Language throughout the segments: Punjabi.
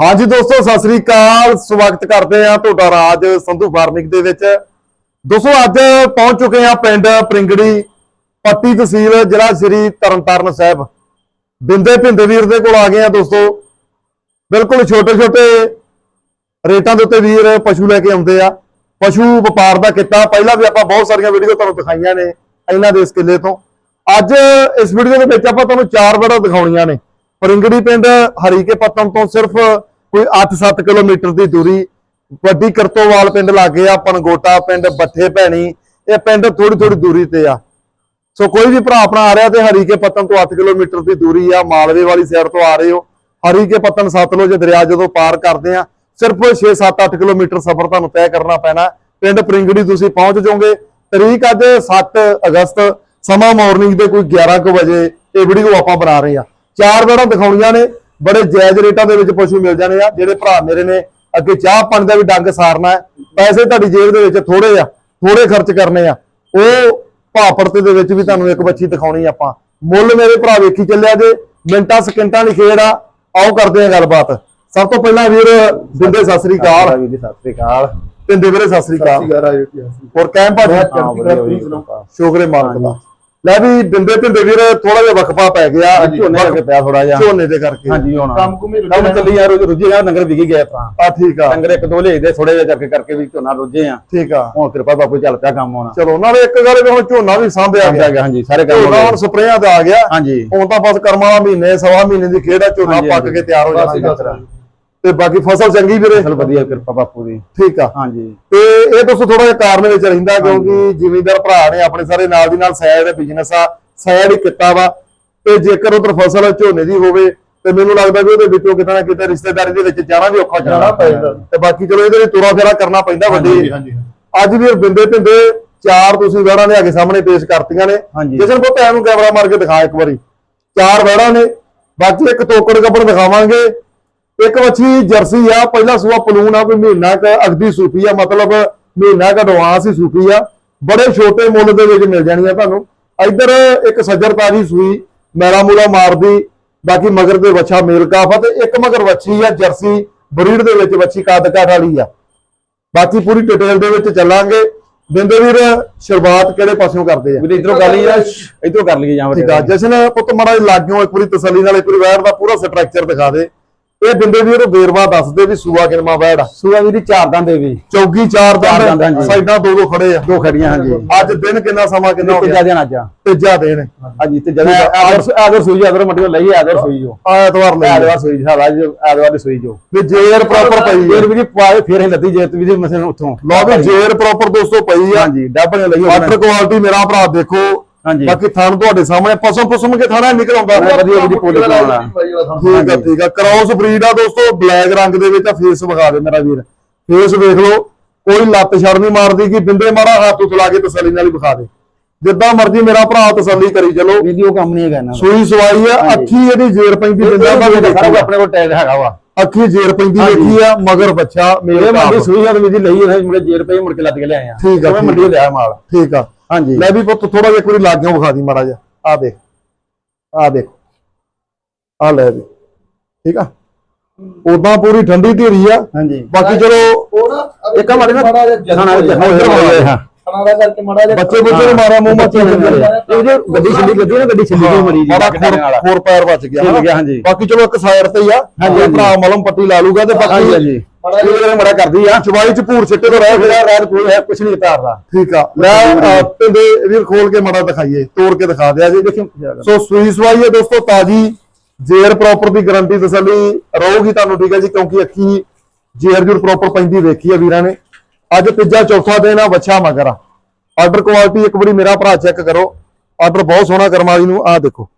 ਹਾਂਜੀ ਦੋਸਤੋ, ਸਤਿ ਸ੍ਰੀ ਅਕਾਲ। ਸਵਾਗਤ ਕਰਦੇ ਆ ਤੁਹਾਡਾ ਰਾਜ ਸੰਧੂ ਫਾਰਮਿੰਗ ਦੇ ਵਿੱਚ। ਦੋਸਤੋ, ਅੱਜ ਪਹੁੰਚ ਚੁੱਕੇ ਆ ਪਿੰਡ ਪ੍ਰਿੰਗੜੀ ਪੱਟੀ ਤਹਿਸੀਲ, ਜ਼ਿਲ੍ਹਾ ਸ੍ਰੀ ਤਰਨਤਾਰਨ ਸਾਹਿਬ। ਬਿੰਦੇ ਭਿੰਦੇ ਵੀਰ ਦੇ ਕੋਲ ਆ ਗਏ ਆ ਦੋਸਤੋ। ਬਿਲਕੁਲ ਛੋਟੇ ਛੋਟੇ ਰੇਟਾਂ ਦੇ ਉੱਤੇ ਵੀਰ ਪਸ਼ੂ ਲੈ ਕੇ ਆਉਂਦੇ ਆ। ਪਸ਼ੂ ਵਪਾਰ ਦਾ ਕਿੱਤਾ। ਪਹਿਲਾਂ ਵੀ ਆਪਾਂ ਬਹੁਤ ਸਾਰੀਆਂ ਵੀਡੀਓ ਤੁਹਾਨੂੰ ਦਿਖਾਈਆਂ ਨੇ ਇਹਨਾਂ ਦੇ ਇਸ ਕਿੱਲੇ ਤੋਂ। ਅੱਜ ਇਸ ਵੀਡੀਓ ਦੇ ਵਿੱਚ ਆਪਾਂ ਤੁਹਾਨੂੰ ਚਾਰ ਬੜਾ ਦਿਖਾਉਣੀਆਂ ਨੇ। ਪਰਿੰਗੜੀ ਪਿੰਡ ਹਰੀਕੇ ਪੱਤਨ ਤੋਂ ਸਿਰਫ ਕੋਈ 8-7 ਕਿਲੋਮੀਟਰ ਦੀ ਦੂਰੀ, ਵੱਡੀ ਕਰਤੋਵਾਲ ਪਿੰਡ ਲਾਗੇ ਆ ਪਨਗੋਟਾ ਪਿੰਡ, ਬੱਠੇ ਭੈਣੀ, ਇਹ ਪਿੰਡ ਥੋੜੀ ਥੋੜੀ ਦੂਰੀ ਤੇ ਆ। ਸੋ ਕੋਈ ਵੀ ਭਰਾ ਆਪਣਾ ਆ ਰਿਹਾ ਤੇ ਹਰੀਕੇ ਪਤਨ ਤੋਂ 8 ਕਿਲੋਮੀਟਰ ਦੀ ਦੂਰੀ ਆ, ਮਾਲਵੇ ਵਾਲੀ ਸਾਈਡ ਤੋਂ ਆ ਰਹੇ ਹੋ। ਹਰੀਕੇ ਪੱਤਨ ਸਤਲੁਜ ਦਰਿਆ ਜਦੋਂ ਪਾਰ ਕਰਦੇ ਆ, ਸਿਰਫ 6-7-8 ਕਿਲੋਮੀਟਰ ਸਫ਼ਰ ਤੁਹਾਨੂੰ ਤੈਅ ਕਰਨਾ ਪੈਣਾ। ਪਿੰਡ ਪ੍ਰਿੰਗੜੀ ਤੁਸੀਂ ਪਹੁੰਚ ਜਾਓਗੇ। ਤਰੀਕ ਅੱਜ 7 ਅਗਸਤ, ਸਮਾਂ ਮਾਰਨਿੰਗ ਦੇ ਕੋਈ 11 ਕੁ ਵਜੇ, ਇਹ ਵੀਡੀਓ ਆਪਾਂ ਬਣਾ ਰਹੇ ਆ। ਚਾਰ ਬੜਾ ਦਿਖਾਉਣੀਆਂ ਨੇ। ਬੜੇ ਜਾਇਜ਼ ਰੇਟਾਂ ਦੇ ਵਿੱਚ ਪਸ਼ੂ ਮਿਲ ਜਾਣੇ ਆ। ਜਿਹੜੇ ਭਰਾ ਮੇਰੇ ਨੇ ਅੱਗੇ ਚਾਹ ਪਾਣੀ ਦਾ ਵੀ ਡੰਗ ਸਾਰਨਾ ਹੈ। ਪੈਸੇ ਤੁਹਾਡੀ ਜੇਬ ਦੇ ਵਿੱਚ ਥੋੜੇ ਆ ਥੋੜੇ ਖਰਚ ਕਰਨੇ ਆ। ਉਹ ਭਾਪੜਤੇ ਦੇ ਵਿੱਚ ਵੀ ਤੁਹਾਨੂੰ ਇੱਕ ਬੱਚੀ ਦਿਖਾਉਣੀ ਆਪਾਂ। ਮੁੱਲ ਮੇਰੇ ਭਰਾ ਵੇਖੀ ਚੱਲਿਆ ਜੇ ਮਿੰਟਾਂ ਸਕਿੰਟਾਂ ਦੀ ਖੇਡ ਆ। ਆਓ ਕਰਦੇ ਆ ਗੱਲਬਾਤ। ਸਭ ਤੋਂ ਪਹਿਲਾਂ ਵੀਰ ਬਿੰਦੇ ਸਤਿ ਸ੍ਰੀ ਅਕਾਲ। ਵੀਰ ਜੀ ਸਤਿ ਸ੍ਰੀ ਅਕਾਲ। ਪਿੰਦੇ ਵੀਰੇ ਸਤਿ ਸ੍ਰੀ ਅਕਾਲ। ਹੋਰ ਭਾਜੀ ਵਧੀਆ। ਸ਼ੁਕਰੇ ਮਾਲਕ ਦਾ। ਲੈ ਵੀ ਬਿੰਦੇ ਭਿੰਦੇ ਵੀਰ ਥੋੜਾ ਜਿਹਾ ਵਕਫਾ ਪੈ ਗਿਆ। ਝੋਨੇ ਕਰਕੇ ਪਿਆ ਥੋੜਾ ਜਿਹਾ। ਝੋਨੇ ਦੇ ਕਰਕੇ। ਹਾਂਜੀ ਹੁਣ। ਕੰਮ ਕੁਮ ਕੰਮ ਚੱਲੀ ਯਾਰ ਰੁੱਝੇ ਯਾਰ ਨੰਗਰ ਵਿਕੀ ਗਏ ਆਪਾਂ। ਆ ਠੀਕ ਆ। ਨੰਗਰ ਇੱਕ ਦੋ ਲਿਖਦੇ ਥੋੜੇ ਜਿਹਾ ਕਰਕੇ ਕਰਕੇ ਵੀ ਝੋਨਾ ਰੁੱਝੇ ਆ। ਠੀਕ ਆ। ਹੁਣ ਕਿਰਪਾ ਬਾਪੂ ਚੱਲ ਪਿਆ ਕੰਮ ਹੋਣਾ। ਚਲੋ ਨਾਲੇ ਇੱਕ ਗੱਲ ਵੀ ਹੁਣ ਝੋਨਾ ਵੀ ਸਾਂਭਿਆ ਗਿਆ। ਹਾਂਜੀ ਸਾਰੇ ਕੰਮ ਹੋ ਝੋਨਾ ਹੁਣ ਸਪਰੇਆਂ ਤੇ ਆ ਗਿਆ। ਹਾਂਜੀ। ਹੁਣ ਤਾਂ ਬਸ ਕਰਮਾਂ ਵਾਲਾ ਮਹੀਨੇ ਸਵਾ ਮਹੀਨੇ ਦੀ ਖੇਡ ਆ ਝੋਨਾ ਪੱਕ। ਕੇ ਤਿਆਰ ਹੋ ਜਾਣਾ। ਬਸ। ਤੇ ਬਾਕੀ ਫਸਲ ਚੰਗੀ ਵੀਰੇ? ਚਲ ਵਧੀਆ ਕਿਰਪਾ ਬਾਪੂ ਦੀ। ਠੀਕ ਆ। ਹਾਂਜੀ। ਤੇ ਇਹ ਦੋਸਤੋ ਥੋੜਾ ਜਿਹਾ ਕਾਰਨ ਵਿੱਚ ਰਹਿੰਦਾ ਕਿਉਂਕਿ ਜ਼ਿਮੀਂਦਾਰ ਭਰਾ ਨੇ ਆਪਣੇ ਸਾਰੇ ਨਾਲ ਦੀ ਨਾਲ ਸਾਈਡ ਬਿਜ਼ਨਸ ਆ ਸਾਈਡ ਹੀ ਕੀਤਾ ਵਾ। ਤੇ ਜੇਕਰ ਉਧਰ ਫਸਲ ਝੋਨੇ ਦੀ ਹੋਵੇ ਤੇ ਮੈਨੂੰ ਲੱਗਦਾ ਵੀ ਉਹਦੇ ਵਿੱਚੋਂ ਕਿਤੇ ਨਾ ਕਿਤੇ ਰਿਸ਼ਤੇਦਾਰੀ ਦੇ ਵਿੱਚ ਜਾਣਾ ਵੀ ਔਖਾ ਜਾਣਾ ਪੈਂਦਾ। ਤੇ ਬਾਕੀ ਚਲੋ ਇਹਦੇ ਲਈ ਤੁਰਾ ਫੇਰਾ ਕਰਨਾ ਪੈਂਦਾ ਵੱਡੀ। ਅੱਜ ਵੀ ਬਿੰਦੇ ਭਿੰਦੇ ਚਾਰ ਤੁਸੀਂ ਵੜਾਂ ਲਿਆ ਕੇ ਸਾਹਮਣੇ ਪੇਸ਼ ਕਰਤੀਆਂ ਨੇ। ਜਸ਼ਨ ਪੁੱਤ ਐਨੂੰ ਕੈਮਰਾ ਮਾਰ ਕੇ ਦਿਖਾ ਇੱਕ ਵਾਰੀ। ਚਾਰ ਵੜਾਂ ਨੇ ਬਾਕੀ ਇੱਕ ਤੋਕੜ ਕੱਪੜ ਦਿਖਾਵਾਂਗੇ। ਇੱਕ ਵੱਛੀ ਜਰਸੀ ਆ ਪਹਿਲਾ ਸੂਆ ਪਲੂਨ ਆ ਕੋਈ ਮਹੀਨਾ ਕ ਅਗਦੀ ਸੂਫੀ ਆ ਮਤਲਬ ਮਹੀਨਾ ਕ ਐਡਵਾਂਸ ਹੀ ਸੂਫੀ ਆ। ਬੜੇ ਛੋਟੇ ਮੁੱਲ ਦੇ ਵਿੱਚ ਮਿਲ ਜਾਣੀਆਂ ਤੁਹਾਨੂੰ। ਇੱਧਰ ਇੱਕ ਸੱਜਰ ਤਾਜੀ ਸੂਈ ਮੈਲਾ ਮੂਲਾ ਮਾਰਦੀ ਬਾਕੀ ਮਗਰ ਦੇ ਵੱਛਾ ਮੇਲ ਕਾਫਾ ਤੇ ਇੱਕ ਮਗਰ ਵੱਛੀ ਆ ਜਰਸੀ ਬਰੀਡ ਦੇ ਵਿੱਚ ਵੱਛੀ ਕੱਦ ਕਾਠ ਵਾਲੀ ਆ। ਬਾਕੀ ਪੂਰੀ ਡਿਟੇਲ ਦੇ ਵਿੱਚ ਚੱਲਾਂਗੇ। ਬਿੰਦੇ ਵੀਰ ਸ਼ੁਰੂਆਤ ਕਿਹੜੇ ਪਾਸਿਓਂ ਕਰਦੇ ਆ? ਵੀਰੇ ਇਧਰੋਂ ਕਰ ਲਈ ਯਾਰ ਇਧਰੋਂ ਕਰ ਲਈਏ ਜਾਂ ਠੀਕ ਆ ਜਸ਼ਨ ਪੁੱਤ ਮਾੜਾ ਜਿਹਾ ਲਾਗਿਓ ਇੱਕ ਵਾਰੀ ਤਸੱਲੀ ਨਾਲ ਇੱਕ ਵਾਰੀ ਵੈੜ ਦਾ ਪੂਰਾ ਸਟਰਕਚਰ ਦਿਖਾ ਦੇ। ਇਹ ਬਿੰਦੇ ਵੀਰ ਵੇਰਵਾ ਦੱਸਦੇ ਵੀ ਸੂਆ ਕਿਨਮਾ ਵੈੜ ਆ। ਸੂਆ ਵੀਰੀ ਚਾਰ ਦੰਦ ਦੇ ਵੀ। ਚੌਗੀ ਚਾਰ ਦੰਦ। ਸਾਈਡਾਂ ਦੋ ਦੋ ਖੜੇ ਆ। ਦੋ ਖੜੀਆਂ ਹਾਂਜੀ। ਅੱਜ ਦਿਨ ਕਿੰਨਾ ਸਮਾਂ ਕਿੰਨਾ ਹੋ ਗਿਆ? ਜ਼ਿਆਦਾ ਅੱਜ ਤੀਜਾ ਦਿਨ। ਹਾਂਜੀ ਤੇ ਜਦੋਂ ਆਦਰ ਆਦਰ ਸੂਈ ਆਦਰ ਮੰਡੀ ਤੋਂ ਲਈ ਆਦਰ ਸੂਈ ਜੋ। ਆ ਐਤਵਾਰ ਲਈ। ਐਤਵਾਰ ਸੂਈ ਸਾਲਾ ਅੱਜ ਐਤਵਾਰ ਦੀ ਸੂਈ ਜੋ। ਵੀ ਜੇਰ ਪ੍ਰੋਪਰ ਪਈ ਹੈ ਵੀ ਪਾਏ ਫੇਰ ਹੀ ਲੱਦੀ ਜੇ ਵੀ ਮਸਲ ਉੱਥੋਂ। ਲਓ ਵੀ ਜੇਰ ਪ੍ਰੋਪਰ ਦੋਸਤੋ ਪਈ ਆ। ਹਾਂਜੀ ਡੱਬ ਨੇ ਲਈ ਵਾਟਰ ਕੁਆਲਿਟੀ ਮੇਰਾ ਭਰਾ ਦੇਖੋ ਹਾਂਜੀ। ਬਾਕੀ ਥਣ ਤੁਹਾਡੇ ਸਾਹਮਣੇ ਪਸਮ ਪਸਮ ਕੇ ਥਾਣਾ ਨਿਕਲ ਆਉਂਦਾ। ਵਧੀਆ ਵਧੀਆ ਜੀ ਪੋਲੀ ਕਰਾਉਣਾ ਠੀਕ ਆ ਠੀਕ ਆ। ਕ੍ਰਾਸ ਬਰੀਡ ਆ ਦੋਸਤੋ ਬਲੈਕ ਰੰਗ ਦੇ ਵਿੱਚ ਆ ਫੇਸ ਵਿਖਾ ਦੇ ਮੇਰਾ ਵੀਰ। ਫੇਸ ਵੇਖ ਲਓ ਕੋਈ ਲੱਤ ਛੜ ਨਹੀਂ ਮਾਰਦੀ ਕਿ ਬਿੰਦੇ ਮਾੜਾ ਹੱਥ ਉਤਲਾ ਕੇ ਤਸੱਲੀ ਨਾਲ ਹੀ ਵਿਖਾ ਦੇ। ਜਿੱਦਾਂ ਮਰਜ਼ੀ ਮੇਰਾ ਭਰਾ ਤਸੱਲੀ ਕਰੀ ਚਲੋ। ਵੀਡੀਓ ਕੰਮ ਨਹੀਂ ਹੈਗਾ ਇਹਨਾਂ ਸੂਈ ਸਵਾਈ ਆ ਅੱਖੀ ਇਹਦੀ ਜੇਰ ਪੈਂਦੀ ਬਿੰਦਾ ਦਾ ਵੀ ਸਾਰਾ ਦੇਖੋ ਕੁਝ ਆਪਣੇ ਕੋਲ ਟੈਗ ਹੈਗਾ ਵਾ। ਅੱਖੀ ਜੇਰ ਪੈਂਦੀ। ਦੇਖੀ ਆ ਮਗਰ ਬੱਚਾ ਮੇਰੇ ਕਾਪ ਸੂਈ ਆ ਤੇ ਵੀ ਜੀ ਲਈ ਹੈ ਮੁੰਡੇ ਜੇਰ ਪਈ ਮੁੜ ਕੇ ਲੱਦ ਕੇ ਲਿਆਏ ਆ ਠੀਕ ਆ, ਮੈਂ ਮੰਡੀ ਲਿਆ ਮਾਲ। ਠੀਕ ਆ। ਹਾਂਜੀ। ਲੈ ਵੀ ਪੁੱਤ ਥੋੜਾ ਜਿਹਾ ਇੱਕ ਵਾਰੀ ਲਾਗਿਓ ਵਿਖਾ ਦੀ ਮਾੜਾ ਜਿਹਾ। ਆ ਦੇਖ। ਆ ਦੇਖ। ਆ ਲੈ ਵੀ। ਠੀਕ ਆ? ਉਦਾਂ ਪੂਰੀ ਠੰਡੀ ਧੀਰੀ ਆ। ਹਾਂਜੀ। ਬਾਕੀ ਚਲੋ ਇੱਕ ਮਾੜੇ ਨਾ ਮਾੜਾ ਜਿਹਾ ਖਾਣਾ ਵਿੱਚ ਜਲਦੀ ਇੱਧਰ ਮਾਰਿਆ ਹਾਂ। ਖਾਣਾ ਦਾ ਕਰਕੇ ਮਾੜਾ ਜਿਹਾ ਬੱਚੇ ਬੱਚੇ ਨੂੰ ਮਾਰਿਆ ਮੂੰਹ ਮੱਥੇ ਇਹ ਜੋ ਗੱਡੀ ਛੱਡੀ ਗੱਡੀ ਨਾ ਗੱਡੀ ਛੱਡੀ ਗਈ ਮਰੀ ਜੀ ਖੋਰ ਪੈਰ ਬਚ ਗਿਆ। ਛਿੱਲ ਹਾਂਜੀ। ਬਾਕੀ ਚਲੋ ਇੱਕ ਸਾਈਡ ਤੇ ਹੀ ਆ। ਭਰਾ ਮਲਮ ਪੱਟੀ ਲਾ ਲੂਗਾ ਤੇ ਹਾਂਜੀ ਬਾਕੀ ਹਾਂਜੀ ਮਾੜਾ ਇਹ ਜਿਹੜਾ ਮੜਾ ਕਰਦੀ ਆ। ਚਵਾਈ ਚ ਭੂਰ ਛਿੱਟੇ ਤੋਂ ਰਹਿ ਮੇਰਾ ਗਿਆ। ਰਾਤ ਕੋਈ ਹੈ ਕੁਛ ਨਹੀਂ ਤਾਰਦਾ ਠੀਕ ਆ। ਲੈ ਅਹ, ਪਿੰਦੇ ਵੀਰ ਖੋਲ ਕੇ ਮਾੜਾ ਦਿਖਾਈਏ ਤੋੜ ਕੇ ਦਿਖਾ ਦਿਆ ਜੀ। ਦੇਖਿਓ ਸੋ ਸੂਈ ਸਵਾਈ ਹੈ ਦੋਸਤੋ ਤਾਜੀ ਜੇਰ ਪ੍ਰੋਪਰ ਦੀ ਗਾਰੰਟੀ ਤਸੱਲੀ ਰਹੂਗੀ ਤੁਹਾਨੂੰ ਠੀਕ ਹੈ ਜੀ ਕਿਉਂਕਿ ਅੱਖੀ ਜੇਰ ਜੁਰ ਪ੍ਰੋਪਰ ਪੈਂਦੀ ਵੇਖੀ ਆ ਵੀਰਾਂ ਨੇ। ਅੱਜ ਤੀਜਾ ਚੌਥਾ ਦਿਨ ਆ ਬੱਚਾ ਮਗਰ ਆ। ਆਰਡਰ ਕੁਆਲਿਟੀ ਇੱਕ ਵਾਰੀ ਮੇਰਾ ਭਰਾ ਚੈੱਕ ਕਰੋ। ਆਰਡਰ ਬਹੁਤ ਸੋਹਣਾ ਕਰਮਾਲੀ ਨੂੰ ਆ ਦੇਖੋ।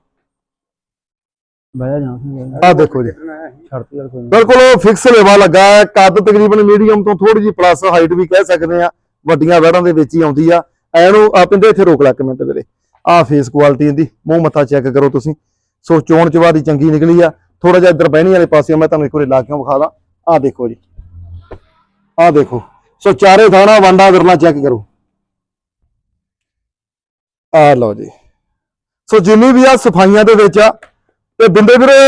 ਬਹਿ ਜਾ ਆ ਦੇਖੋ ਜੀ। ਕੋਈ ਬਿਲਕੁਲ ਫਿਕਸ ਲੈਵਾ ਲੱਗਾ ਹੈ। ਕੱਦ ਤਕਰੀਬਨ ਮੀਡੀਅਮ ਤੋਂ ਥੋੜੀ ਜਿਹੀ ਪਲੱਸ ਹਾਈਟ ਵੀ ਕਹਿ ਸਕਦੇ ਆ ਵੱਡੀਆਂ ਵੈੜਾਂ ਦੇ ਵਿੱਚ ਹੀ ਆਉਂਦੀ ਆ। ਐਨੂੰ ਆ ਪਿੰਦੇ ਇੱਥੇ ਰੋਕ ਲੈ ਇੱਕ ਮਿੰਟ ਵੀਰੇ। ਆ ਫੇਸ ਕੁਆਲਿਟੀ ਇਹਦੀ। ਮੂੰਹ ਮੱਥਾ ਚੈੱਕ ਕਰੋ ਤੁਸੀਂ। ਸੋ ਚੋਣ ਚਵਾਦੀ ਚੰਗੀ ਨਿਕਲੀ ਆ। ਥੋੜਾ ਜਿਹਾ ਇੱਧਰ ਬਹਿਣੀ ਵਾਲੇ ਪਾਸੇ ਮੈਂ ਤੁਹਾਨੂੰ ਇੱਕ ਵਾਰੀ ਲਾ ਕੇ ਵਿਖਾ ਦਾਂ। ਆ ਦੇਖੋ ਜੀ। ਆ ਦੇਖੋ। ਸੋ ਚਾਰੇ ਥਾਣਾ ਵਾਂਡਾ ਵਿਰਲਾ ਚੈੱਕ ਕਰੋ। ਆ ਲਓ ਜੀ। ਸੋ ਜਿੰਨੀ ਵੀ ਆ ਸਫਾਈਆਂ ਦੇ ਵਿੱਚ ਆ ਤੇ ਬਿੰਦੇ ਵੀਰੇ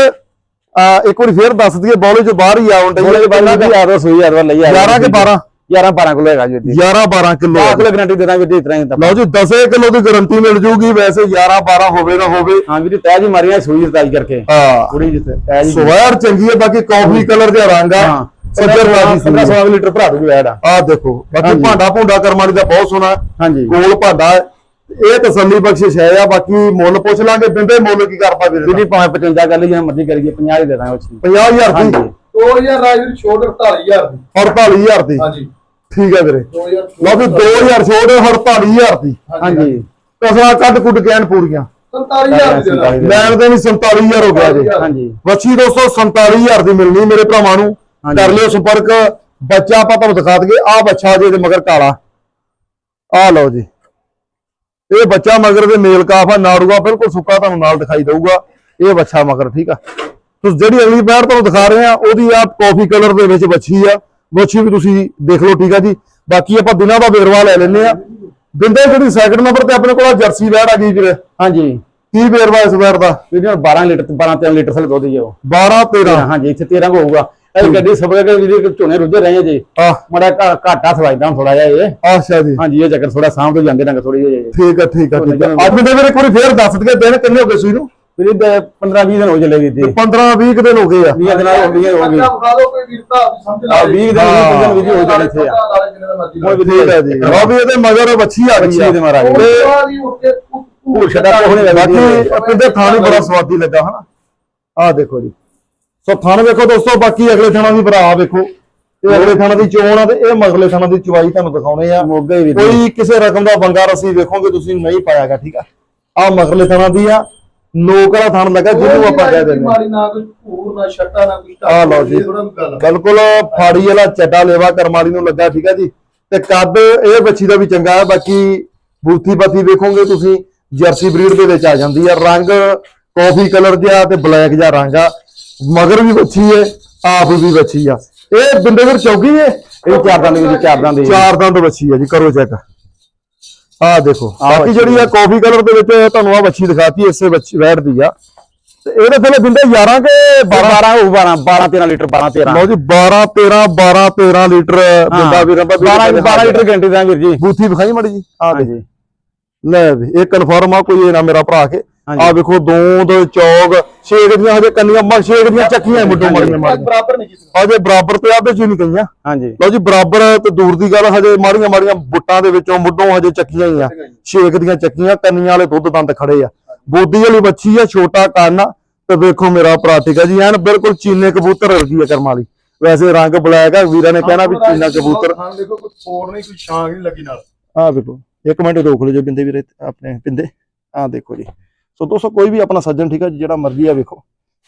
ਆ ਇੱਕ ਵਾਰੀ ਫੇਰ ਦੱਸ ਦਈਏ ਬੌਲੇ ਚ ਬਾਹਰ ਹੀ ਆਉਣ ਡਈ ਬੋਲੇ ਦੇ ਬਾਅਦ ਵੀ ਐਤਵਾਰ ਸੂਈ ਐਤਵਾਰ ਲਈ 11 ਕਿ 12 11 12 ਕਿਲੋ ਹੈਗਾ ਜੀ 11 12 ਕਿਲੋ ਆਹ ਕਿਲੋ ਗਰੰਟੀ ਦੇ ਦਾਂ ਵੀਰ ਜੀ ਇਤਨਾ ਹੀ ਤਾਂ। ਲਓ ਜੀ 10 ਕਿਲੋ ਦੀ ਗਾਰੰਟੀ ਮਿਲ ਜੂਗੀ ਵੈਸੇ 11 12 ਹੋਵੇ ਨਾ ਹੋਵੇ। ਹਾਂ ਵੀਰ ਜੀ ਤੈ ਜੀ ਮਾਰੀਆਂ ਸੂਈ ਤਾਜ ਕਰਕੇ। ਹਾਂ। ਥੋੜੀ ਜਿਹੀ ਤੈ ਜੀ। ਸਵਾਰ ਚੰਗੀ ਹੈ ਬਾਕੀ ਕਾਫੀ ਕਲਰ ਦਾ ਰੰਗ ਆ। ਹਾਂ। ਸੱਜਰ ਬਾਜੀ 15 16 ਲੀਟਰ ਭਰਾ ਦੂ ਐਡ ਆ। ਆ ਦੇਖੋ ਬਾਕੀ। ਭਾਂਡਾ ਭੁੰਡਾ ਕਰਮਾਲੀ ਦਾ ਬਹੁਤ ਸੋਹਣਾ। ਹਾਂਜੀ। ਗੋਲ ਭਾਂਡਾ। ਇਹ ਤਸੱਲੀ ਬਖਸ਼ਿਸ਼ ਹੈ ਆ ਬਾਕੀ ਮੁੱਲ ਪੁੱਛ ਲਾਂਗੇ ਬਿੰਦੇ ਮੁੱਲ ਕੀ ਕਰ ਪਾ ਵੀਰ ਵੀਰ ਜੀ ਭਾਵੇਂ 55 ਕਰ ਲਈ ਮਰਜ਼ੀ ਕਰੀਏ 50 ਹੀ ਦੇ ਦਾਂਗੇ ਉਸ 50000 ਹਾਂਜੀ। ਦੀ 2000 ਰਾਜਵੀਰ ਛੋਟ 48000 ਦੀ। 48000 ਦੀ? ਹਾਂਜੀ। ਠੀਕ ਹੈ ਵੀਰੇ। 2000 ਲਓ ਵੀ 2000 ਛੋੜ 48000 ਦੀ। ਹਾਂਜੀ। ਕਸਾ ਕੱਢ ਕੁੱਟ ਕਹਿਣ ਪੂਰੀਆਂ। 47000 ਦੀ। ਲੈਣ ਦੇ ਵੀ 47000 ਹੋ ਗਿਆ ਜੀ। ਹਾਂਜੀ। ਵੱਛੀ ਦੋਸਤੋ 47000 ਦੀ ਮਿਲਣੀ ਮੇਰੇ ਭਰਾਵਾਂ ਨੂੰ। ਕਰ ਲਿਓ ਸੰਪਰਕ। ਬੱਚਾ ਆਪਾਂ ਤੁਹਾਨੂੰ ਦਿਖਾ ਦਈਏ। ਆ ਬੱਚਾ ਜੇ ਮਗਰ ਕਾਲਾ। ਆ ਲਓ ਜੀ। ਇਹ ਬੱਚਾ ਮਗਰ ਦੇ ਮੇਲ ਕਾਫ ਆ ਨਾੜੂਆ ਬਿਲਕੁਲ ਸੁੱਕਾ ਤੁਹਾਨੂੰ ਨਾਲ ਦਿਖਾਈ ਦਊਗਾ। ਇਹ ਬੱਚਾ ਮਗਰ ਠੀਕ ਆ? ਤੁਸੀਂ ਜਿਹੜੀ ਅਗਲੀ ਪੈਰ ਤੁਹਾਨੂੰ ਦਿਖਾ ਰਹੇ ਆ ਉਹਦੀ ਆ ਕਾਫੀ ਕਲਰ ਦੇ ਵਿੱਚ ਬੱਚੀ ਆ। ਬੱਚੀ ਵੀ ਤੁਸੀਂ ਦੇਖ ਲਓ ਠੀਕ ਆ ਜੀ। ਬਾਕੀ ਆਪਾਂ ਦਿਨਾਂ ਦਾ ਵੇਰਵਾ ਲੈ ਲੈਨੇ ਆ। ਦਿੰਦੇ ਜਿਹੜੀ ਸੈਕਿੰਡ ਨੰਬਰ ਤੇ ਆਪਣੇ ਕੋਲ ਜਰਸੀ ਵੈੜ ਆ ਗਈ ਵੀਰੇ। ਹਾਂਜੀ। ਕੀ ਵੇਰਵਾ ਇਸ ਵੈੜ ਦਾ? ਵੀਰ ਜੀ ਹੁਣ 12 ਲੀਟਰ 12 13 ਲੀਟਰ ਥਲੇ ਦੁੱਧ ਜੀ ਉਹ। 12 13 ਹਾਂਜੀ ਇੱਥੇ 13 ਕੋ ਹੋਊਗਾ। ਇਹ ਗੱਡੀ ਸਭ ਕੇ ਵੀਰ ਜੀ ਝੋਨੇ ਰੁੱਝੇ ਰਹੇ ਜੀ। ਆ ਮੜਾ ਘਾਟਾ ਸਵਾਈਦਾ ਥੋੜਾ ਜਿਹਾ ਇਹ। ਆਸ਼ਾ ਜੀ। ਹਾਂਜੀ ਇਹ ਚੱਕਰ ਥੋੜਾ ਤੋਂ ਜਾਂਦੇ ਰੰਗ ਥੋੜੀ ਜਿਹੀ ਠੀਕ ਆ ਠੀਕ ਆ ਠੀਕ ਆ। ਅੱਜ ਦੇ ਮੇਰੇ ਇੱਕ ਵਾਰੀ ਫੇਰ ਦੱਸ ਦਈਏ ਦਿਨ ਕਿੰਨੇ ਹੋ ਗਏ ਸੂਈ ਨੂੰ? ਵੀਰ ਜੀ 15 20 ਦਿਨ ਹੋ ਚਲੇ ਵੀਰ ਜੀ। 15 20 ਕੁ ਦਿਨ ਹੋ ਗਏ ਆ। 20 ਦਿਨਾਂ ਹੋ ਗਏ ਹੋ ਗਏ। ਬੱਚਾ ਵਿਖਾ ਦਿਓ ਕੋਈ ਵੀਰਤਾ ਸਮਝ ਲਾ ਆ 20 ਦਿਨ 20 ਦਿਨ ਵੀਰ ਜੀ ਹੋ ਚਲੇ ਇੱਥੇ ਆ। ਲਾ ਕੋਈ ਵੀ ਠੀਕ ਹੈ ਜੀ। ਵੀ ਇਹਦੇ ਮਗਰ ਵੱਛੀ ਆ ਗਈ ਬੱਚੀ ਆ ਦੇ ਮਹਾਰਾਜ ਉਹ ਤੇ ਛੱਡਾ ਕੋਹਣੇ ਲੱਗਾ ਬਾਕੀ ਕਿਤੇ ਥਾਣੀ ਬੜਾ ਸਵਾਦੀ ਲੱਗਾ ਹਨਾ? ਆ ਦੇਖੋ ਜੀ। ਸੋ ਥਣ ਵੇਖੋ ਦੋਸਤੋ ਬਾਕੀ ਅਗਲੇ ਥਾਣਾ ਦੀ ਭਰਾ ਵੇਖੋ। ਇਹ ਅਗਲੇ ਥਾਣਾ ਦੀ ਚੋਣ ਆ ਤੇ ਇਹ ਮਗਲੇ ਥਾਣਾ ਦੀ ਚਵਾਈ ਤੁਹਾਨੂੰ ਦਿਖਾਉਣੇ ਆ। ਮੋਗਾ ਹੀ ਕੋਈ ਕਿਸੇ ਰਕਮ ਦਾ ਬੰਗਾ ਰਸੀ ਵੇਖੋਗੇ ਤੁਸੀਂ ਨਹੀਂ ਪਾਇਆਗਾ ਠੀਕ ਆ? ਆ ਮਗਲੇ ਥਾਣਾ ਦੀ ਆ ਨੋਕ ਵਾਲਾ ਥਣ ਲੱਗਾ ਜਿਹਨੂੰ ਆਪਾਂ ਕਹਿ ਦਿੰਦੇ ਆ। ਮਾਰੀ ਨਾ ਕੋਈ ਭੂਰ ਨਾ ਛੱਟਾ ਨਾ ਕੋਈ ਆਹ ਲਓ ਜੀ। ਆ। ਬਿਲਕੁਲ ਫਾੜੀ ਵਾਲਾ ਚੱਡਾ ਲੇਵਾ ਕਰਮਾਲੀ ਨੂੰ ਲੱਗਾ ਠੀਕ ਹੈ ਜੀ? ਤੇ ਕੱਦ ਇਹ ਬੱਚੀ ਦਾ ਵੀ ਚੰਗਾ ਹੈ ਬਾਕੀ ਬੂਥੀ ਬਾਥੀ ਵੇਖੋਗੇ ਤੁਸੀਂ ਜਰਸੀ ਬਰੀਡ ਦੇ ਵਿੱਚ ਆ ਜਾਂਦੀ ਹੈ ਰੰਗ ਕਾਫੀ ਕਲਰ ਜਿਹਾ ਤੇ ਬਲੈਕ ਜਿਹਾ ਰੰਗ ਆ। ਮਗਰ ਵੀ ਬੱਚੀ ਹੈ ਆਪ ਵੀ ਬੱਚੀ ਆ। ਇਹ ਬਿੰਦੇ ਫਿਰ ਚੌਗੀ ਹੈ ਇਹ ਚਾਰ ਦੰਦ ਜੀ ਚਾਰ ਦੰਦ ਜੀ ਚਾਰ ਦੰਦ ਬੱਚੀ ਹੈ ਜੀ ਕਰੋ ਚੈੱਕ। ਆਹ ਦੇਖੋ ਬਾਕੀ ਜਿਹੜੀ ਆ। ਕਾਫੀ ਕਲਰ ਦੇ ਵਿੱਚ ਤੁਹਾਨੂੰ ਆ ਬੱਚੀ ਦਿਖਾਤੀ ਇਸੇ ਬੱਚੀ ਵੈੜ ਦੀ ਆ। ਇਹਦੇ ਥੱਲੇ ਬਿੰਦੇ 11 ਕੇ 12 12 ਹੋਊ 12 12 13 ਲੀਟਰ 12 13 ਲਓ ਜੀ 12 13 12 13 ਲੀਟਰ ਬਿੰਦਾ ਵੀਰਾਂ ਦਾ 12 12 ਲੀਟਰ ਗਰੰਟੀ ਦਾ ਵੀਰ ਜੀ। ਬੂਥੀ ਵਿਖਾਈ ਮੜੀ ਜੀ। ਆ ਦੇ ਹਾਂਜੀ। ਲੈ ਵੀ ਇਹ ਕਨਫਰਮ ਆ ਕੋਈ ਇਹ ਨਾ ਮੇਰਾ ਭਰਾ ਕੇ। ਆ ਵੇਖੋ ਦੋਂਦ ਚੌਗ ਛੇਕ ਦੀਆਂ ਹਜੇ ਕੰਨੀਆਂ ਮਾ ਛੇਕ ਦੀਆਂ ਚੱਕੀਆਂ ਮੁੱਢੋਂ ਮੜੀਆਂ ਅੱਜ ਮਾਰੀਆਂ। ਬਰਾਬਰ ਨਹੀਂ ਜਿੱਤਣਾ ਹਜੇ ਬਰਾਬਰ ਤੇ ਆਦੇ ਚ ਹੀ ਨਹੀਂ ਗਈਆਂ ਹਾਂਜੀ। ਲਓ ਜੀ ਬਰਾਬਰ ਤੇ ਦੂਰ ਦੀ ਗੱਲ ਹਜੇ ਮਾੜੀਆਂ ਮਾੜੀਆਂ ਬੁੱਟਾਂ ਦੇ ਵਿੱਚੋਂ ਮੁੱਢੋਂ ਹਜੇ ਚੱਕੀਆਂ ਹੀ ਆ। ਛੇਕ ਦੀਆਂ ਚੱਕੀਆਂ ਕੰਨੀਆਂ ਵਾਲੇ ਦੁੱਧ ਦੰਦ ਖੜੇ ਆ। ਬੋਦੀ ਵਾਲੀ ਬੱਚੀ ਆ ਛੋਟਾ ਕੰਨ ਤੇ ਵੇਖੋ ਮੇਰਾ ਭਰਾ ਠੀਕ ਆ ਜੀ ਐਨ ਬਿਲਕੁਲ ਚੀਨੇ ਕਬੂਤਰ ਵਰਗੀ ਆ ਕਰਮ ਵਾਲੀ। ਵੈਸੇ ਰੰਗ ਬਲੈਕ ਆ ਵੀਰਾਂ ਨੇ ਕਹਿਣਾ ਵੀ ਚੀਨਾ ਕਬੂਤਰ। ਹਾਂ ਦੇਖੋ ਕੋਈ ਫੋੜ ਨਹੀਂ ਕੋਈ ਛਾਂਗ ਨਹੀਂ ਲੱਗੀ ਨਾਲ। ਆ ਵੇਖੋ ਇੱਕ ਮਿੰਟ ਰੋਕ ਲਿਓ ਜੀ ਬਿੰਦੇ ਵੀਰੇ ਆਪਣੇ ਬਿੰਦੇ। ਆ ਦੇਖੋ ਜੀ। ਸੋ ਦੋਸਤੋ ਕੋਈ ਵੀ ਆਪਣਾ ਸੱਜਣ ਠੀਕ ਆ ਜਿਹੜਾ ਮਰਜ਼ੀ ਆ ਵੇਖੋ।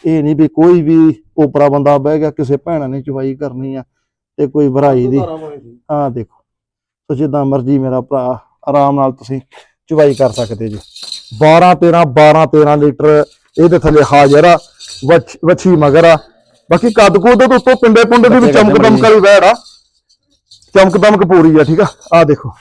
ਇਹ ਨਹੀਂ ਵੀ ਕੋਈ ਵੀ ਓਪਰਾ ਬੰਦਾ ਬਹਿ ਗਿਆ ਕਿਸੇ ਭੈਣਾਂ ਨੇ ਚਵਾਈ ਕਰਨੀ ਆ ਤੇ ਕੋਈ ਭਰਾਈ ਦੀ। ਆ ਦੇਖੋ। ਸੋ ਜਿੱਦਾਂ ਮਰਜ਼ੀ ਮੇਰਾ ਭਰਾ ਆਰਾਮ ਨਾਲ ਤੁਸੀਂ ਚਵਾਈ ਕਰ ਸਕਦੇ ਜੀ। 12 13 12 13 ਲੀਟਰ ਇਹਦੇ ਥੱਲੇ ਹਾਜ਼ਰ ਆ ਵੱਛ- ਮਗਰ ਆ। ਬਾਕੀ ਕੱਦ ਕੁੱਦ ਤੋਂ ਉੱਤੋਂ ਪਿੰਡੇ ਪੁੰਡੇ ਦੀ ਵੀ ਬੱਚੇ ਚਮਕ ਦਮਕ ਵਾਲੀ ਵੈੜ ਆ। ਚਮਕ ਦਮਕ ਪੂਰੀ ਆ ਠੀਕ ਆ। ਆ ਦੇਖੋ।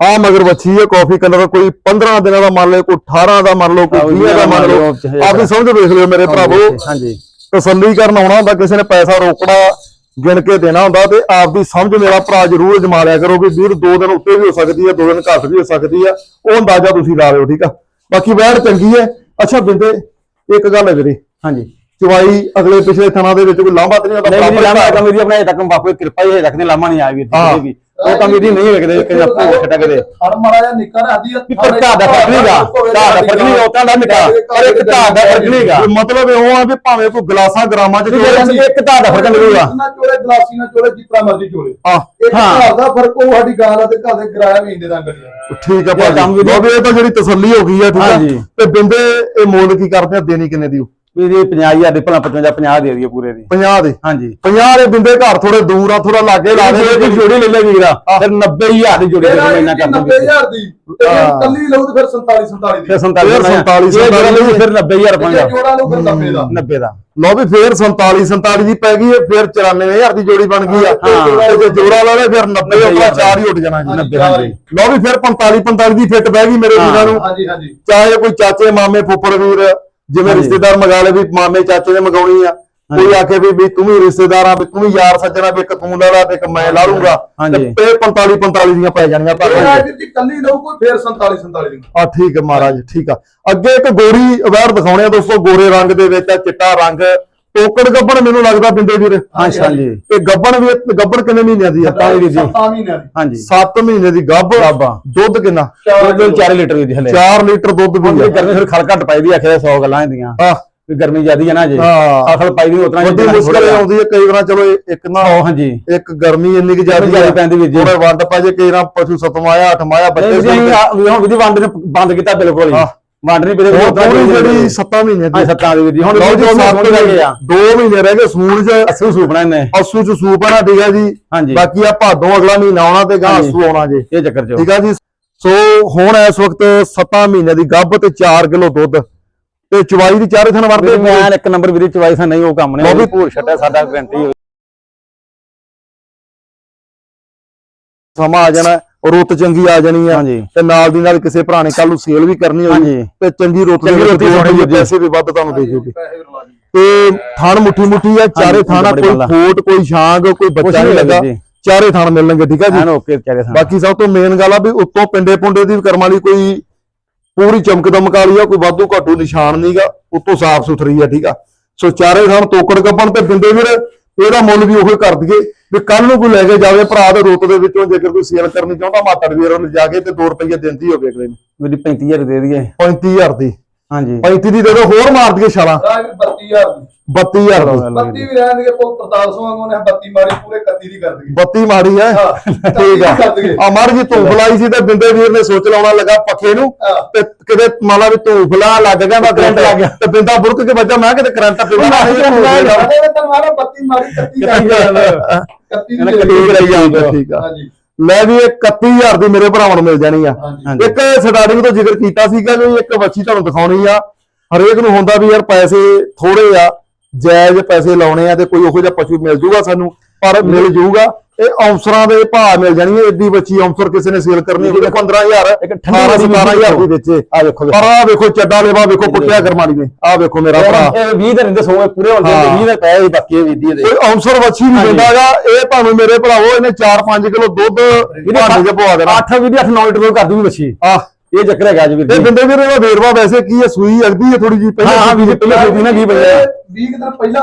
ਆ ਮਗਰ ਵੱਛੀ ਹੈ ਕਾਫੀ ਕਲਰ ਕੋਈ 15 ਦਿਨਾਂ ਦਾ ਮੰਨ ਲਓ ਕੋਈ 18 ਦਾ ਮੰਨ ਲਓ ਕੋਈ 20 ਦਾ ਮੰਨ ਲਓ ਆਪਣੀ ਸਮਝ ਵੇਖ ਲਿਓ ਮੇਰੇ ਭਰਾਵੋ। ਹਾਂਜੀ। ਤਸੱਲੀ ਕਰਨ ਆਉਣਾ ਹੁੰਦਾ ਕਿਸੇ ਨੇ ਪੈਸਾ ਰੋਕੜਾ ਗਿਣ ਕੇ ਦੇਣਾ ਹੁੰਦਾ ਤੇ ਆਪਦੀ ਸਮਝ ਮੇਰਾ ਭਰਾ ਜ਼ਰੂਰ ਅਜਮਾ ਲਿਆ ਕਰੋ ਵੀ ਵੀਰ ਦੋ ਦਿਨ ਉੱਤੇ ਵੀ ਹੋ ਸਕਦੀ ਹੈ ਦੋ ਦਿਨ ਘੱਟ ਵੀ ਹੋ ਸਕਦੀ ਹੈ ਉਹ ਅੰਦਾਜ਼ਾ ਤੁਸੀਂ ਲਾ ਲਿਓ ਠੀਕ ਆ? ਬਾਕੀ ਵੈੜ ਚੰਗੀ ਹੈ। ਅੱਛਾ ਬਿੰਦੇ ਇੱਕ ਗੱਲ ਹੈ ਵੀਰੇ। ਹਾਂਜੀ। ਚਵਾਈ ਅਗਲੇ ਪਿਛਲੇ ਥਣਾ ਦੇ ਵਿੱਚ ਕੋਈ ਲਾਂਭਾ ਤੇ ਨਹੀਂ ਹੁੰਦਾ ਨਹੀਂ ਬਰਾਬਰ ਕੰਮ ਵੀਰ ਆਪਣੇ ਅਜੇ ਤੱਕ ਬਾਪੂ ਕਿਰਪਾ ਹੀ ਰੱਖਦੇ ਲਾਮਾ ਨਹੀਂ ਆਇਆ ਵੀਰ ਜੀ ਵੀ। ਉਹ ਕੰਮ ਜੀ ਨਹੀਂ ਵੇਖਦੇ ਕਿ ਆਪੋ ਛਟਾ ਕਦੇ ਹਰ ਮਾਰਾ ਜਾਂ ਨਿੱਕਾ ਰਹਦੀ ਆ ਪਰ ਦਾ ਫ਼ਰਕ ਨਹੀਂਗਾ ਘਾਹ ਦਾ ਫ਼ਰਕ ਨਹੀਂ ਉਤਾਂ ਦਾ ਨਿਕਾ। ਪਰ ਇੱਕ ਘਾਹ ਦਾ ਫ਼ਰਕ ਨਹੀਂਗਾ। ਮਤਲਬ ਇਹ ਆ ਵੀ ਭਾਵੇਂ ਕੋਈ ਗਲਾਸਾਂ ਗ੍ਰਾਮਾਂ ਚ ਚੋਲੇ ਇੱਕ ਘਾਹ ਦਾ ਫ਼ਰਕ ਨਿਕਲੂਗਾ ਨਾ ਚੋਲੇ ਗਲਾਸੀ ਨਾ ਚੋਲੇ ਜਿੱਤਰਾ ਮਰਜ਼ੀ ਚੋਲੇ। ਇੱਕ ਘਰ ਦਾ ਫ਼ਰਕ ਉਹ ਸਾਡੀ ਗਾਲ ਆ ਤੇ ਘਰ ਦੇ ਕਿਰਾਇਆ ਵੀ ਇੰਦੇ ਦਾ ਗੱਡੀਆਂ ਠੀਕ ਆ ਭਾਜੀ। ਲਓ ਵੀ ਇਹ ਤਾਂ ਜਿਹੜੀ ਤਸੱਲੀ ਹੋ ਗਈ ਆ ਠੀਕ ਆ। ਤੇ ਬਿੰਦੇ ਇਹ ਮੁੱਲ ਕੀ ਕਰਦੇ ਆ? ਦੇਣੀ ਕਿੰਨੇ ਦੀ? ਵੀਰ ਜੀ 50000 ਦੇ ਭਲਾ 55 50 ਦੇ ਦਈਏ ਪੂਰੇ ਦੀ। 50 ਦੇ? ਹਾਂਜੀ। 50 ਦੇ ਬਿੰਦੇ ਘਰ ਥੋੜੇ ਦੂਰ ਆ ਥੋੜਾ ਲਾਗੇ ਲਾ ਦੇ। ਜੇ ਜੋੜੀ ਲੈ ਲੈ ਵੀਰਾ। ਫਿਰ 90000 ਦੀ ਜੋੜੀ ਦੇ ਮੈਂ ਇੰਨਾ ਕਰ ਦੂੰਗੀ 90000 ਦੀ। ਤੇ ਕੱਲੀ ਲਊ ਤੇ ਫਿਰ 47 47 ਦੀ। ਫਿਰ 47 ਫਿਰ 47 ਇਹ ਜੋੜਾ ਲਈ ਫਿਰ 90000 ਜੇ ਪੰਗਾ ਜੋੜਾ ਲਊ ਫਿਰ 90 ਦਾ। 90 ਦਾ। ਲਓ ਵੀ ਫੇਰ 47 47 ਦੀ ਪੈ ਗਈ ਹੈ ਫਿਰ 94000 ਦੀ ਜੋੜੀ ਬਣ ਗਈ ਆ। ਹਾਂ। ਤੇ ਜੇ ਜੋੜਾ ਲਾ ਲੈ ਫਿਰ 90 ਆਪਣਾ ਚਾਰ ਹੀ ਉੱਡ ਜਾਣਾ ਜੀ। ਹਾਂਜੀ, 90 ਹਾਂਜੀ। ਲਓ ਵੀ ਫਿਰ 45 45 ਦੀ ਫਿੱਟ ਬਹਿ ਗਈ ਮੇਰੇ ਵੀਰਾਂ ਨੂੰ। ਹਾਂਜੀ ਹਾਂਜੀ। ਚਾਹੇ ਕੋਈ ਚਾਚੇ ਮਾਮੇ ਫੁੱਫੜ ਵੀਰ ਜਿਵੇਂ। ਰਿਸ਼ਤੇਦਾਰ ਮੰਗਾ ਲੈ ਵੀ ਮਾਮੇ ਚਾਚੇ ਨੇ ਮੰਗਾਉਣੀ ਆ ਕੋਈ। ਆਖੇ ਵੀ ਵੀ ਤੂੰ ਵੀ ਰਿਸ਼ਤੇਦਾਰ ਆ ਵੀ ਤੂੰ ਵੀ ਯਾਰ ਸੱਜਣਾ ਵੀ ਇੱਕ ਤੂੰ ਲੈ ਲਾ ਤੇ ਇੱਕ ਮੈਂ ਲਾ ਲੂੰਗਾ। ਤੇ ਇਹ 45 45 ਦੀਆਂ ਪੈ ਜਾਣੀਆਂ ਪਰ ਜੀ ਕੱਲੀ ਲਊ ਕੋਈ ਫੇਰ 47 47 ਦੀ ਆ ਠੀਕ ਹੈ ਮਹਾਰਾਜ ਠੀਕ ਆ ਅੱਗੇ ਇੱਕ ਗੋਰੀ ਅਵਾਰ ਦਿਖਾਉਣੇ ਆ ਦੋਸਤੋ ਗੋਰੇ ਰੰਗ ਦੇ ਵਿੱਚ ਆ ਚਿੱਟਾ ਰੰਗ ਟੋਕੜ ਗੱਬਣ ਮੈਨੂੰ ਲੱਗਦਾ ਬਿੰਦੇ ਵੀਰ ਹਾਂਜੀ ਹਾਂਜੀ। ਇਹ ਗੱਬਣ ਵੀ ਗੱਬਣ ਕਿੰਨੇ ਮਹੀਨਿਆਂ ਦੀ ਆ? ਤਾਂ ਵੀਰ ਜੀ। 7 ਮਹੀਨਿਆਂ ਦੀ। ਹਾਂਜੀ। 7 ਮਹੀਨੇ ਦੀ। ਗੱਭ ਗੱਭ ਆ। ਦੁੱਧ ਕਿੰਨਾ? ਦੁੱਧ 4 ਲੀਟਰ ਦੀ ਹਲੇ। 4 ਲੀਟਰ ਦੁੱਧ ਵੀ ਵੀ ਗਰਮੀ ਫਿਰ ਖਲ ਘੱਟ ਪਾਈ ਦੀ ਆਖਿਆ 100 ਗੱਲਾਂ ਹੁੰਦੀਆਂ ਆ ਵੀ ਗਰਮੀ ਜ਼ਿਆਦੀ ਹੈ ਨਾ ਜੀ। ਹਾਂ। ਅਖਲ ਪਾਈ ਦੀ ਉਤਨਾ ਵੱਡੀ ਮੁਸ਼ਕਲ ਆਉਂਦੀ ਹੈ ਕਈ ਵਾਰ ਚਲੋ ਇੱਕ ਨਾ ਹਾਂਜੀ। ਇੱਕ ਗਰਮੀ ਇੰਨੀ ਕਿ ਜ਼ਿਆਦਾ ਜ਼ਿਆਦਾ ਪੈਂਦੀ ਵੀਰ ਜੀ। ਥੋੜੇ ਵੰਡ ਪਾ ਜੇ ਕਈ ਵਾਰ ਪਸ਼ੂ ਸਤਮਾ ਆਇਆ ਅਠਮਾ ਆਇਆ ਬੱਚੇ ਆ- ਵੀ ਹੁਣ ਵਿਧੀ ਵੰਡ ਨੇ ਬੰਦ ਕੀਤਾ ਬਿਲਕੁਲ ਹੀ। ਹਾਂ। ਵੰਡ ਨਹੀਂ ਉਹ ਪੂਰੀ ਜਿਹੜੀ 7 ਮਹੀਨੇ ਹਾਂ ਦੀ ਸੱਤਾਂ ਦੀ ਵਿਧੀ ਹੁਣ ਲਓ ਜੀ ਮਹੀਨੇ ਰਹਿ ਗਏ ਆ 2 ਮਹੀਨੇ ਰਹਿ ਗਏ ਅਸੂ ਸੂਪਣਾ ਇਹਨੇ ਅਸੂ ਚ ਸੂਪ ਆ ਨਾ ਠੀਕ ਹੈ ਜੀ। ਹਾਂਜੀ। ਬਾਕੀ ਆ ਭਾਦੋਂ ਅਗਲਾ ਮਹੀਨਾ ਆਉਣਾ ਤੇ ਗਾਂ। ਅਸੂ ਆਉਣਾ ਜੇ। ਇਹ ਚੱਕਰ ਚ ਠੀਕ ਆ ਜੀ। ਸੋ ਹੁਣ ਇਸ ਵਕਤ 7 ਮਹੀਨੇ ਦੀ ਗੱਭ ਤੇ 4 ਕਿਲੋ ਦੁੱਧ ਤੇ ਚਵਾਈ ਦੀ ਚਾਰੇ ਥਣ ਵਰਦੇ ਵੀਰੇ ਮੈਂ ਇੱਕ ਨੰਬਰ ਵੀਰੇ ਚਵਾਈ ਸਾ ਨਹੀਂ ਉਹ ਕੰਮ ਨੇ ਉਹ ਵੀ ਵੀ ਭੂਰ ਛੱਟਿਆ ਸਾਡਾ ਗਰੰਟੀ ਸਮਾਂ ਆ ਜਾਣਾ ਰੁੱਤ ਚੰਗੀ ਆ ਜਾਣੀ ਆ ਹਾਂਜੀ। ਤੇ ਨਾਲ ਦੀ ਨਾਲ ਕਿਸੇ ਭਰਾ ਨੇ ਕੱਲ ਨੂੰ ਸੇਲ ਵੀ ਕਰਨੀ ਹੋਈ ਹਾਂਜੀ। ਤੇ ਚੰਗੀ ਰੁੱਤ ਦੇ ਚੰਗੀ ਵਿੱਚ ਰੁੱਤ ਹੀ ਜੀ। ਪੈਸੇ ਵੀ ਵੱਧ ਤੁਹਾਨੂੰ ਦੇ ਜੂਗੀ। ਤੇ ਥਣ ਮੁੱਠੀ ਮੁੱਠੀ ਆ ਚਾਰੇ ਹਾਂਜੀ, ਥਾਣਾ ਬੜੀ ਕੋਈ ਗੱਲ ਆ। ਫੋਟ ਕੋਈ ਛਾਂਗ ਕੋਈ ਕੁਛ ਬੱਚਾ ਨਹੀਂ ਨਹੀਂ ਲੱਗਾ ਜੀ। ਚਾਰੇ ਥਣ ਮਿਲਣਗੇ ਠੀਕ ਆ ਜੀ? ਓਕੇ ਚਾਰੇ ਸਾਂ ਬਾਕੀ ਸਭ ਤੋਂ ਮੇਨ ਗੱਲ ਆ ਵੀ ਉੱਤੋਂ ਪਿੰਡੇ ਪੁੰਡੇ ਦੀ ਕਰਮ ਵਾਲੀ ਕੋਈ ਪੂਰੀ ਚਮਕ ਦਮਕ ਵਾਲੀ ਆ ਕੋਈ ਵਾਧੂ ਘਾਟੂ ਨਿਸ਼ਾਨ ਨਹੀਂਗਾ ਉੱਤੋਂ ਸਾਫ਼ ਸੁਥਰੀ ਆ ਠੀਕ ਆ। ਸੋ ਚਾਰੇ ਥਣ ਤੋਕੜ ਕੱਪਣ ਤੇ ਬਿੰਦੇ ਵੀਰ ਇਹਦਾ ਮੁੱਲ ਵੀ ਉਹੀ ਕਰ ਦਈਏ। ਵੀ ਕੱਲ ਨੂੰ ਕੋਈ ਲੈ ਕੇ ਜਾਵੇ ਭਰਾ ਦੇ ਰੁੱਤ ਦੇ ਵਿੱਚੋਂ ਜੇਕਰ ਕੋਈ ਸੇਲ ਕਰਨੀ ਚਾਹੁੰਦਾ ਮਾਤੜ ਵੀਰ ਨੂੰ ਜਾ ਕੇ ਤੇ 2 ਰੁਪਏ ਦਿੰਦੀ ਹੋਵੇ ਅਗਲੇ ਨੂੰ। ਵੀਰੇ 35000 ਦੇ ਦਈਏ। 35000 ਦੀ। ਹਾਂਜੀ। 35 ਦੀ ਦੇ ਦੋ ਹੋਰ ਮਾਰ ਦਈਏ ਛਾਲਾਂ। ਰਾਜਵੀਰ 32000 ਦੀ। 32000 ਦੀ। 32 ਵੀ ਰਹਿਣ ਦੇ ਪ੍ਰਤਾਪ ਸਿੰਘ ਵਾਂਗੂ ਨੇ 32 ਮਾਰੀ ਪੂਰੇ 31 ਦੀ ਕਰ ਦਈਏ। 32 ਮਾਰੀ ਹੈ। ਹਾਂ ਠੀਕ ਆ। ਆ ਮਰ ਜੀ ਧੂਫ ਲਾਈ ਸੀ ਤੇ ਬਿੰਦੇ ਵੀਰ ਨੇ ਸੋਚ ਲਾਉਣਾ ਲੱਗਾ ਪੱਖੇ ਨੂੰ। ਤੇ ਕਿਤੇ ਮਾਲਾ ਵੀ ਧੂਫ ਲਾ ਲੱਗ ਗਿਆ ਮੈਂ ਕਰੰਟ ਲੱਗ ਗਿਆ। ਤੇ ਬਿੰਦਾ ਬੁਰਕ ਕੇ ਵੱਜਾ ਮੈਂ ਕਿਤੇ ਕਰੰਟ ਪਿਆ ਵਿੱਚ ਮਾਰਾ 32 ਮਾਰੀ 31 ਕਰ 31 ਦੀ ਦੇ ਠੀਕ ਜਾਂਦਾ ਆ ਲੈ ਵੀ ਇਹ 31000 ਦੀ ਮੇਰੇ ਭਰਾਵਾਂ ਨੂੰ ਮਿਲ ਜਾਣੀ ਆ। ਇੱਕ ਸਟਾਰਟਿੰਗ ਤੋਂ ਜ਼ਿਕਰ ਕੀਤਾ ਸੀਗਾ ਵੀ ਇੱਕ ਬੱਚੀ ਤੁਹਾਨੂੰ ਦਿਖਾਉਣੀ ਆ। ਹਰੇਕ ਨੂੰ ਹੁੰਦਾ ਵੀ ਯਾਰ ਪੈਸੇ ਥੋੜੇ ਆ ਜਾਇਜ਼ ਪੈਸੇ ਲਾਉਣੇ ਆ ਤੇ ਕੋਈ ਉਹੋ ਜਿਹਾ ਪਸ਼ੂ ਮਿਲ ਜੂਗਾ ਸਾਨੂੰ। ਪਰ ਮਿਲ ਜੂਗਾ। ਇਹ ਔਂਸਰਾਂ ਦੇ ਭਾਅ ਮਿਲ ਜਾਣੀ ਹੈ। ਏਡੀ ਬੱਚੀ ਔਂਸਰ ਕਿਸੇ ਨੇ ਸੇਲ ਕਰਨੀ ਹੋਵੇ। 15000 ਇੱਕ 18 ਠੰਡੀ 17000 ਦੀ ਵਿੱਚ ਆ ਵੇਖੋ ਪਰ ਆ ਵੇਖੋ ਚੱਡਾ ਲੇਵਾ ਵੇਖੋ ਕੁੱਟਿਆ ਕਰਮਾਲੀ ਨੇ। ਆ ਵੇਖੋ ਮੇਰਾ ਭਰਾ। ਇਹ 20 ਦਿਨ ਦੇ ਸੋਏ ਪੂਰੇ ਹੁੰਦੇ ਹਾਂ। 20 ਦੇ ਪਏ ਬਾਕੀ ਇਹ ਵੀਦੀ ਦੇ। ਇਹ ਔਂਸਰ ਬੱਚੀ ਵੀ। ਦਿੰਦਾਗਾ। ਇਹ ਤੁਹਾਨੂੰ ਮੇਰੇ ਭਰਾਵੋ ਇਹਨੇ 4-5 ਕਿਲੋ ਦੁੱਧ 'ਚ ਪਵਾ ਦੇਣਾ। 8 ਵੀਦੀ 8 9 ਲੀਟਰ ਕਰ ਦੂਗੀ ਬੱਚੀ ਆ ਇਹ ਚੱਕਰ ਹੈਗਾ ਜੀ ਵੀਰ ਇਹ ਜੀ। ਬਿੰਦੇ ਵੀਰੇ ਦਾ ਵੇਰਵਾ ਵੈਸੇ ਕੀ ਹੈ? ਸੂਈ ਅਗਦੀ ਹੈ ਥੋੜੀ ਜੀ? ਹਾਂ ਹਾਂ ਵੀਰ ਪਹਿਲਾਂ ਸੋਚੀ ਨਾ 20 ਵਜੇ 20 ਦਿਨ ਪਹਿਲਾਂ।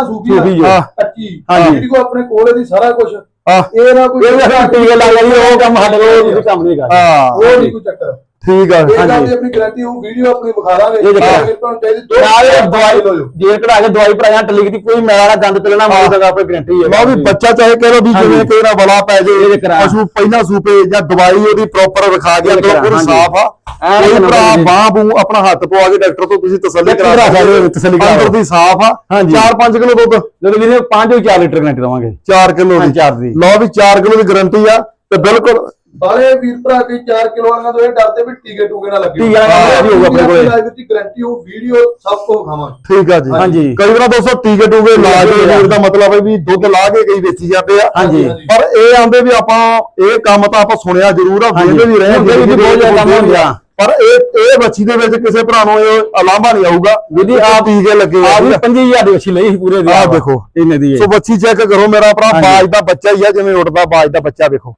ਹਾਂ। ਕੱਚੀ ਹਾਂਜੀ। ਜਿਹੜੀ ਕੋ ਆਪਣੇ ਕੋਲੇ ਦੀ ਸਾਰਾ ਕੁਝ ਆ ਇਹ ਨਾ ਕੋਈ ਇਹ ਟੀਕੇ ਲਾ ਲਈ ਉਹ ਕੰਮ ਸਾਡੇ ਕੋਲ ਤੁਸੀਂ ਕੰਮ ਨਹੀਂ ਕਰਦੇ ਹਾਂ। ਉਹ ਨਹੀਂ ਕੋਈ ਚੱਕਰ? ਠੀਕ ਆ ਇਹ ਗੱਲ। ਦੀ ਆਪਣੀ ਗਾਰੰਟੀ ਉਹ ਵੀਡੀਓ ਆਪਣੀ ਵਿਖਾ ਦਾਂਗੇ ਇਹ ਤੁਹਾਨੂੰ ਚਾਹੀਦੀ ਦੋ ਨਾਲ ਦਵਾਈ ਲਓ ਜੋ। ਜੇ ਕਢਾ ਕੇ ਦਵਾਈ ਭਰਾਇਆ ਟਲੀ ਦੀ ਕੋਈ ਮੈਲਾ ਗੰਦ ਪਿਲਣਾ ਮੋੜ ਦੇਗਾ ਆਪਣੀ ਗਰੰਟੀ ਹੈ ਲਓ ਵੀ ਬੱਚਾ ਚਾਹੇ ਕਹਿ ਲੋ ਵੀ ਹਾਂਜੀ। ਜਿਵੇਂ ਕਈ ਨਾ ਬਲਾ ਪੈ ਜੇ ਇਹ ਕਰਾ। ਪਸ਼ੂ ਪਹਿਲਾਂ ਸੂਪੇ ਜਾਂ ਦਵਾਈ ਉਹਦੀ ਪ੍ਰੋਪਰ ਵਿਖਾ ਗਿਆ ਇਹ ਕਰਾ, ਹਾਂਜੀ। ਸਾਫ਼ ਆ ਐਨ ਕੋਈ ਨੰਬਰ ਭਰਾ। ਬਾਹ ਬੂ ਆਪਣਾ ਹੱਥ ਪਵਾ ਕੇ ਡਾਕਟਰ ਤੋਂ ਤੁਸੀਂ ਤਸੱਲੀ ਕਰਾ ਕਰਾ ਸਕਦੇ ਹੋ, ਤਸੱਲੀ ਕਰਾ ਅੰਦਰ ਦੀ ਸਾਫ਼ ਆ ਹਾਂਜੀ। 4-5 ਕਿਲੋ ਦੁੱਧ ਜਦੋਂ ਵੀਰੇ 5 4 ਲੀਟਰ ਗਰੰਟੀ ਦਵਾਂਗੇ 4 ਕਿਲੋ ਹਾਂ, ਦੀ ਚਾਰ ਦੀ। ਲਓ ਵੀ 4 ਕਿਲੋ ਦੀ ਗਾਰੰਟੀ ਆ ਤੇ ਬਿਲਕੁਲ ਬਾਲੇ ਵੀਰ ਭਰਾ ਕੋਈ 4 ਕਿਲੋ ਵਾਲੀਆਂ ਤੋਂ ਇਹ ਡਰਦੇ ਵੀ ਟੀਕੇ ਟੂਕੇ ਨਾ ਲੱਗੇ ਟੀਕੇ ਵੀ ਹੋਊਗਾ ਆਪਣੇ ਕੋਲੇ। ਲਾਈਵ ਦੀ ਗਾਰੰਟੀ ਉਹ ਵੀਡੀਓ ਸਭ ਤੋਂ ਖਾਵਾਂਗੇ ਠੀਕ ਆ ਜੀ ਹਾਂਜੀ। ਕਈ ਵਾਰ ਦੋਸਤੋ ਟੀਕੇ ਟੂਕੇ ਲਾ ਕੇ ਵੀਰ ਦਾ ਮਤਲਬ ਹੈ ਵੀ ਦੁੱਧ ਲਾ ਕੇ ਕਈ ਵੇਚੀ ਜਾਂਦੇ ਆ ਹਾਂਜੀ ਪਰ ਇਹ ਆਂਦੇ ਵੀ ਆਪਾਂ ਇਹ ਕੰਮ ਤਾਂ ਆਪਾਂ ਸੁਣਿਆ ਜ਼ਰੂਰ ਆ। ਵੇਖਦੇ ਵੀ ਰਹੇ ਹੁੰਦੇ ਵੀ ਬਹੁਤ ਜ਼ਿਆਦਾ ਕੰਮ ਹੁੰਦੇ। ਪਰ ਇਹ ਇਹ ਬੱਚੀ ਦੇ ਵਿੱਚ ਕਿਸੇ ਭਰਾ ਨੂੰ ਇਹ ਅਲਾਂਭਾ ਨਹੀਂ ਆਊਗਾ ਆ ਆਪ ਟੀਕੇ ਲੱਗੇ ਆ ਵੀ ਆ 25000 ਦੀ ਅੱਛੀ ਲਈ ਸੀ ਪੂਰੇ ਦੀ ਆਹ ਦੇਖੋ। ਇਹਨੇ ਦੀ ਹੈ ਸੋ ਬੱਚੀ ਚੈੱਕ ਕਰੋ ਮੇਰਾ ਭਰਾ ਹਾਂਜੀ। ਬਾਜ ਦਾ ਬੱਚਾ ਹੀ ਆ ਜਿਵੇਂ ਉੱਡਦਾ ਬਾਜ ਦਾ ਬੱਚਾ ਵੇਖੋ